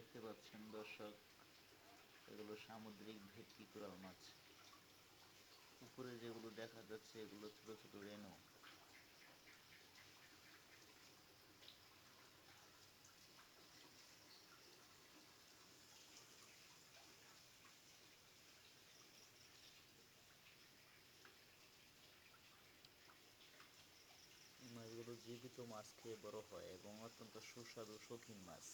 দেখতে পাচ্ছেন দর্শক, এগুলো সামুদ্রিক ভেটকি কোরাল মাছ। উপরে যেগুলো দেখা যাচ্ছে, এগুলো ছোট ছোট রেণু। এই মাছগুলো জীবিত মাছ খেয়ে বড় হয় এবং অত্যন্ত সুস্বাদু, শৌখিন মাছ।